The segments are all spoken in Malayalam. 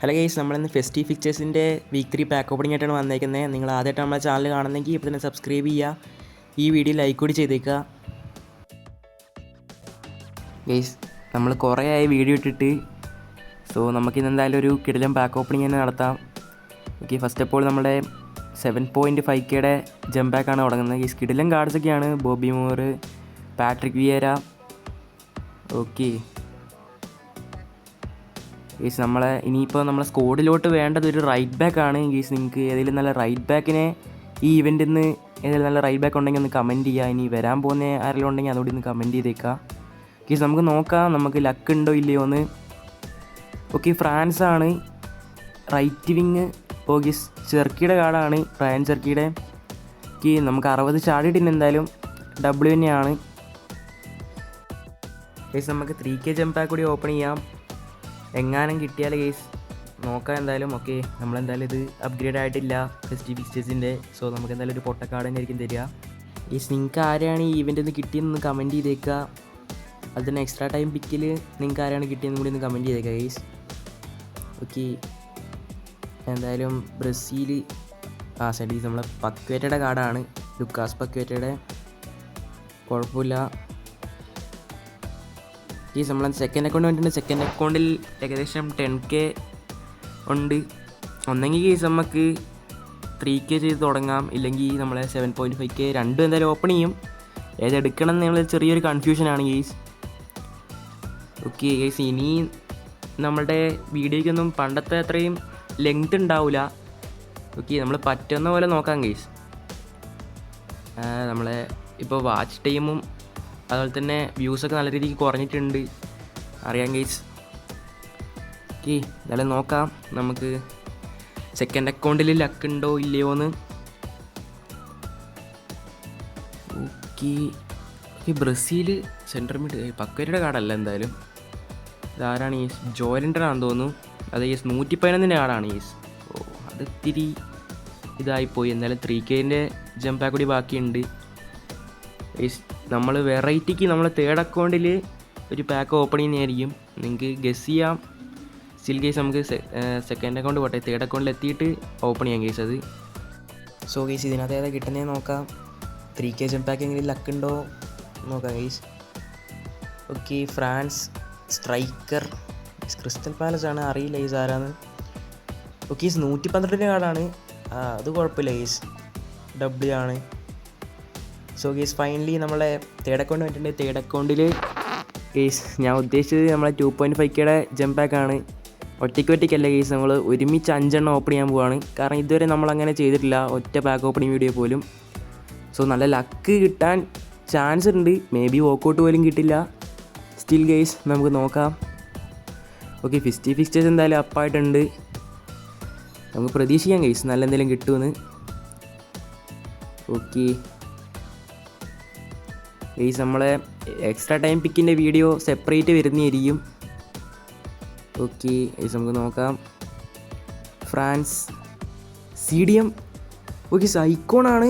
ഹലോ ഗൈസ് നമ്മളിന്ന് ഫെസ്റ്റി പിക്ചേഴ്സിന്റെ വീക്ക് ത്രീ പാക്ക് ഓപ്പണിംഗ് ആയിട്ടാണ് വന്നേക്കുന്നത് നിങ്ങൾ ആദ്യമായിട്ട് നമ്മളെ ചാനൽ കാണുന്നെങ്കിൽ ഇപ്പോൾ തന്നെ സബ്സ്ക്രൈബ് ചെയ്യുക. ഈ വീഡിയോ ലൈക്ക് കൂടി ചെയ്തേക്കുക. ഗൈസ് നമ്മൾ കുറേ ആയി വീഡിയോ ഇട്ടിട്ട് സോ നമുക്കിന്ന് എന്തായാലും ഒരു കിടിലം പാക്ക് ഓപ്പണിംഗ് തന്നെ നടത്താം. ഓക്കെ ഫസ്റ്റ് ഓഫ് ഓൾ നമ്മുടെ സെവൻ പോയിന്റ് ഫൈവ് കെയുടെ ജം പാക്കാണ് തുടങ്ങുന്നത്. ഈ കിടിലം കാർഡ്സൊക്കെയാണ് Bobby Moore Patrick Vieira. Okay guys നമ്മളെ ഇനിയിപ്പോൾ നമ്മളെ സ്കോഡിലോട്ട് വേണ്ടത് ഒരു റൈറ്റ് ബാക്ക് ആണ്. ഗീസ് നിങ്ങൾക്ക് ഏതെങ്കിലും നല്ല റൈറ്റ് ബാക്കിനെ ഈ ഇവന്റിൽ നിന്ന് ഏതെങ്കിലും നല്ല റൈറ്റ് ബാക്ക് ഉണ്ടെങ്കിൽ ഒന്ന് കമന്റ് ചെയ്യുക ഇനി വരാൻ പോകുന്ന ആരെങ്കിലും ഉണ്ടെങ്കിൽ അതോടെ ഒന്ന് കമന്റ് ചെയ്തേക്കാം. ഗീസ് നമുക്ക് നോക്കാം നമുക്ക് ലക്ക് ഉണ്ടോ ഇല്ലയോ എന്ന്. ഓക്കെ ഫ്രാൻസ് ആണ്. റൈറ്റ് വിങ് ഓ ഗീസ് ചെർക്കിയുടെ കാർഡാണ് റയൻ ചെർക്കിയുടെ. ഓക്കെ നമുക്ക് അറുപത് ചാടിയിട്ടില്ല എന്തായാലും ഡബ്ല്യു തന്നെയാണ്. ഗീസ് നമുക്ക് ത്രീ കെ ജംപാക്ക് കൂടി ഓപ്പൺ ചെയ്യാം. എങ്ങാനും കിട്ടിയാൽ കേസ് നോക്കാം എന്തായാലും. ഓക്കെ നമ്മളെന്തായാലും ഇത് അപ്ഗ്രേഡ് ആയിട്ടില്ല ഫെസ്റ്റി പിക്ചേഴ്സിന്റെ സോ നമുക്ക് എന്തായാലും ഒരു പൊട്ടക്കാട് തന്നെ ആയിരിക്കും തരിക. ഈ നിങ്ങൾക്ക് ആരെയാണ് ഈ ഇവന്റ് ഒന്ന് കിട്ടിയെന്ന് കമന്റ് ചെയ്തേക്കുക അതിൽ തന്നെ എക്സ്ട്രാ ടൈം പിക്കിൽ നിങ്ങൾക്ക് ആരെയാണ് കിട്ടിയെന്ന് കൂടി ഒന്ന് കമന്റ് ചെയ്തേക്കുക ഗൈസ് ഓക്കെ എന്തായാലും ബ്രസീൽ ആ സൈഡ് നമ്മളെ പക്വേറ്റയുടെ കാർഡാണ് ലുക്കാസ് പക്വേറ്റയുടെ. കുഴപ്പമില്ല. ഈ നമ്മൾ സെക്കൻഡ് അക്കൗണ്ട് വേണ്ടിയിട്ട് സെക്കൻഡ് അക്കൗണ്ടിൽ ഏകദേശം ടെൻ കെ ഉണ്ട്. ഒന്നെങ്കിൽ ഈ നമുക്ക് ത്രീ കെ ചെയ്ത് തുടങ്ങാം. ഇല്ലെങ്കിൽ നമ്മളെ സെവൻ പോയിന്റ് ഫൈവ് കെ രണ്ടും എന്തായാലും ഓപ്പൺ ചെയ്യും. ഏതെടുക്കണം എന്നുള്ള ചെറിയൊരു കൺഫ്യൂഷനാണ് ഗെയ്സ് ഓക്കെ ഗെയ്സ് ഇനി നമ്മളുടെ വീഡിയോയ്ക്കൊന്നും പണ്ടത്തെ അത്രയും ലെങ്ത് ഉണ്ടാവില്ല ഓക്കെ നമ്മൾ പറ്റുന്ന പോലെ നോക്കാം ഗെയ്സ് നമ്മളെ ഇപ്പോൾ വാച്ച് ടൈമും അതുപോലെ തന്നെ വ്യൂസൊക്കെ നല്ല രീതിക്ക് കുറഞ്ഞിട്ടുണ്ട്. അറിയാം ഗെയ്സ് ഓക്കെ എന്തായാലും നോക്കാം. നമുക്ക് സെക്കൻഡ് അക്കൗണ്ടിൽ ലക്ക് ഉണ്ടോ ഇല്ലയോ എന്ന്. ഓക്കെ ബ്രസീൽ സെൻട്രൽ മിഡ് പക്കരുടെ കാർഡല്ല എന്തായാലും. ഇതാരാണ് ഈസ് ജോലന്ററാണെന്ന് തോന്നുന്നു. അത് ഈസ് നൂറ്റി പതിനൊന്നിന്റെ കാർഡാണ് ഈസ് ഓ അത് ഇത്തിരി ഇതായിപ്പോയി. എന്തായാലും ത്രീ കെന്റെ ജംപാ കൂടി ബാക്കിയുണ്ട്. നമ്മൾ വെറൈറ്റിക്ക് നമ്മൾ തേർഡ് അക്കൗണ്ടിൽ ഒരു പാക്ക് ഓപ്പൺ ചെയ്യുന്നതായിരിക്കും. നിങ്ങൾക്ക് ഗസ് ചെയ്യാം. സ്റ്റിൽ കേസ് നമുക്ക് സെക്കൻഡ് അക്കൗണ്ട് പോട്ടെ. തേർഡ് അക്കൗണ്ടിൽ എത്തിയിട്ട് ഓപ്പൺ ചെയ്യാം കേസ് അത്. സോ കേസ് ഇതിനകത്ത് ഏതാ കിട്ടുന്നത് നോക്കാം. ത്രീ കെ ജം പാക്ക് എങ്കിലും ലക്ക് ഉണ്ടോ? നോക്കാം guys okay France striker Crystal Palace ആണ്. അറിയില്ല ഈസ് ആരാന്ന്. ഓക്കെ ഈസ് നൂറ്റി പന്ത്രണ്ടിന്റെ കാർഡാണ് അത് കുഴപ്പമില്ല ഈസ് ഡബ്ല്യു ആണ്. സോ ഗേസ് ഫൈനലി നമ്മളെ തേർഡ് അക്കൗണ്ട് വന്നിട്ടുണ്ട്. തേർഡ് അക്കൗണ്ടിൽ കേസ് ഞാൻ ഉദ്ദേശിച്ചത് നമ്മളെ ടു പോയിന്റ് ഫൈവ് കെയുടെ ജംപാക്കാണ് ഒറ്റയ്ക്ക് ഒറ്റയ്ക്കല്ല കേസ് നമ്മൾ ഒരുമിച്ച് അഞ്ചെണ്ണം ഓപ്പൺ ചെയ്യാൻ പോവാണ്. കാരണം ഇതുവരെ നമ്മൾ അങ്ങനെ ചെയ്തിട്ടില്ല ഒറ്റ പാക്ക് ഓപ്പണിംഗ് വീഡിയോ പോലും. സോ നല്ല ലക്ക് കിട്ടാൻ ചാൻസ് ഉണ്ട്. മേ ബി വോക്കൗട്ട് പോലും കിട്ടില്ല. സ്റ്റിൽ ഗെയ്സ് നമുക്ക് നോക്കാം. ഓക്കെ ഫിഫ്റ്റി ഫിക്സ്റ്റേഴ്സ് എന്തായാലും അപ്പായിട്ടുണ്ട് നമുക്ക് പ്രതീക്ഷിക്കാം ഗെയ്സ് നല്ല എന്തെങ്കിലും കിട്ടുമെന്ന്. ഓക്കെ ഗെയ്സ് നമ്മളെ എക്സ്ട്രാ ടൈം പിക്കിന്റെ വീഡിയോ സെപ്പറേറ്റ് വരുന്നതായിരിക്കും. ഓക്കെ ഗെയ്സ് നമുക്ക് നോക്കാം. France C D M okay സൈക്കോണാണ്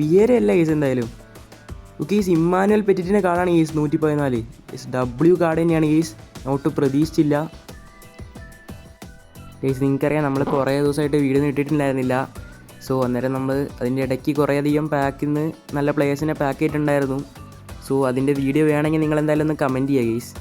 Vieira അല്ല ഗെയ്സ് എന്തായാലും. ഓക്കെ ഈസ് ഇമ്മാനുവൽ പെറ്റിറ്റിന്റെ കാർഡാണ് ഈസ് നൂറ്റി പതിനാല് ഈസ് ഡബ്ല്യു കാർഡ് തന്നെയാണ് ഈസ് ഒട്ടും പ്രതീക്ഷിച്ചില്ല. ഗെയ്സ് നിങ്ങൾക്കറിയാം നമ്മൾ കുറേ ദിവസമായിട്ട് വീഡിയോ ഇട്ടിട്ടുണ്ടായിരുന്നില്ല. സോ അന്നേരം നമ്മൾ അതിന്റെ ഇടയ്ക്ക് കുറേയധികം പാക്കിൽ നിന്ന് നല്ല പ്ലേയേഴ്സിനെ പാക്ക് ചെയ്തിട്ടുണ്ടായിരുന്നു. സോ അതിന്റെ വീഡിയോ വേണമെങ്കിൽ നിങ്ങൾ എന്തായാലും ഒന്ന് കമന്റ് ചെയ്യുക ഗെയ്സ്